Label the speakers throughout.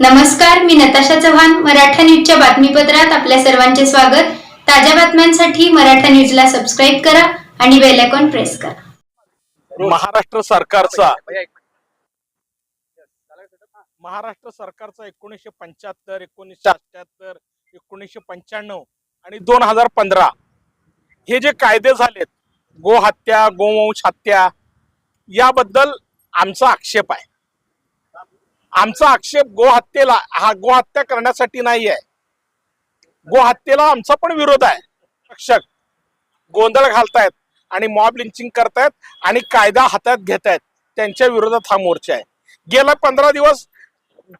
Speaker 1: नमस्कार मी नताशा चव्हाण मराठा न्यूजच्या बातमीपत्रात आपल्या सर्वांचे स्वागत. ताज्या बातम्यांसाठी मराठा न्यूजला सबस्क्राईब करा आणि बेल आयकॉन प्रेस करा.
Speaker 2: महाराष्ट्र सरकारचा महाराष्ट्र सरकारचा एकोणीसशे पंच्याहत्तर एकोणीसशे अठ्याहत्तर एकोणीसशे पंच्याण्णव आणि दोन हजार पंधरा हे जे कायदे झालेत गोहत्या गोवंश हत्या याबद्दल आमचा आक्षेप आहे. आमचा आक्षेप गोहत्येला हा गोहत्या करण्यासाठी नाही आहे गोहत्येला आमचा पण विरोध आहे. रक्षक गोंधळ घालतायत आणि मॉब लिंचिंग करतायत आणि कायदा हातात घेतायत. त्यांच्या विरोधात हा मोर्चा आहे. गेला पंधरा दिवस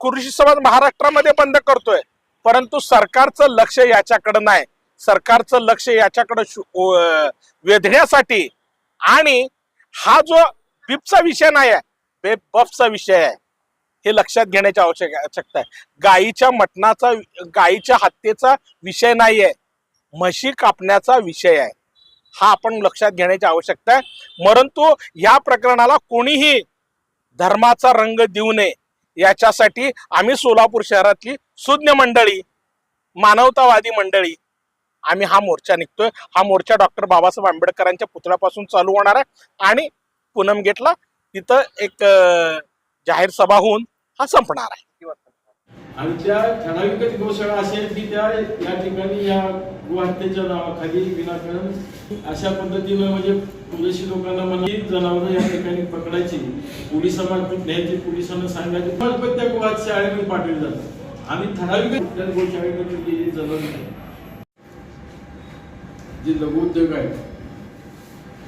Speaker 2: कृषी समाज महाराष्ट्रामध्ये बंद करतोय. परंतु सरकारचं लक्ष याच्याकडे नाही. सरकारचं लक्ष याच्याकडे वेधण्यासाठी आणि हा जो बिपचा विषय नाही आहे बे बफचा विषय आहे. हे लक्षात घेण्याची आवश्यक आवश्यकता आहे. गायीच्या मटणाचा गायीच्या हत्येचा विषय नाही आहे म्हशी कापण्याचा विषय आहे. हा आपण लक्षात घेण्याची आवश्यकता आहे. परंतु या प्रकरणाला कोणीही धर्माचा रंग देऊ नये याच्यासाठी आम्ही सोलापूर शहरातली सुज्ञ मंडळी मानवतावादी मंडळी आम्ही हा मोर्चा निघतोय. हा मोर्चा डॉक्टर बाबासाहेब आंबेडकरांच्या पुतळ्यापासून चालू होणार आहे. आणि पूनम गेटला तिथं एक जाहीर सभा होऊन हा संपणार आहे.
Speaker 3: आणि त्या ठराविकच गोशाळा असेल की त्या या ठिकाणी या गोहत्येच्या नावाखाली विनाकारण अशा पद्धतीनं म्हणजे पुरेशी लोकांना मला जनावरं या ठिकाणी पकडायची पोलिसांना न्यायची पोलिसांना सांगायची पण पण त्या गोवात शाळेमध्ये पाठवली जातात. आणि ठराविक त्या गोशाळेमध्ये गेलेली जनावर नाही. जे लघुउद्योग आहेत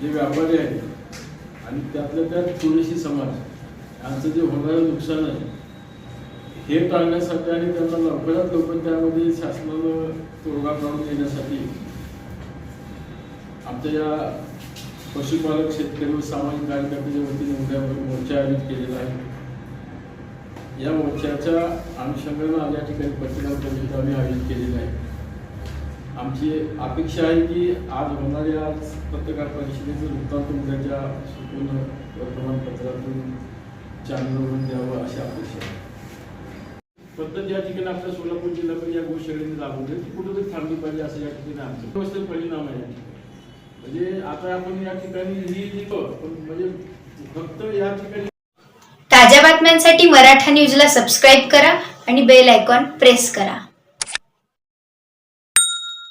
Speaker 3: जे व्यापारी आहेत आणि त्यातल्या त्यात पुरेशी समाज यांचं जे होणारं नुकसान आहे हे टाळण्यासाठी आणि त्यांना लवकरात लवकर त्यामध्ये शासनानं तोडगा काढून देण्यासाठी आमच्या या पशुपालक शेतकरी व सामाजिक कार्यकर्त्याच्या वतीने उद्यावर मोर्चा आयोजित केलेला आहे. या मोर्चाच्या अनुषंगानं आज या ठिकाणी पत्रकार परिषद आम्ही आयोजित केलेली आहे. आमची अपेक्षा आहे की आज होणाऱ्या आज पत्रकार परिषदेचं वृत्तांत उद्याच्या संपूर्ण वर्तमानपत्रातून चॅनलवरून द्यावं अशी अपेक्षा आहे. पद्धत या ठिकाणी आपल्या सोलापूर जिल्ह्यामध्ये म्हणजे या गोशाळेने राबवली ती कुठेतरी थांबली पाहिजे असं या ठिकाणी आमचं व्यवस्थित परिणाम आहे या ठिकाणी. म्हणजे आता आपण या ठिकाणी ही जी पण म्हणजे फक्त या ठिकाणी
Speaker 1: ताज्या बातम्यांसाठी मराठा न्यूजला सबस्क्राईब करा आणि बेल आयकॉन प्रेस करा.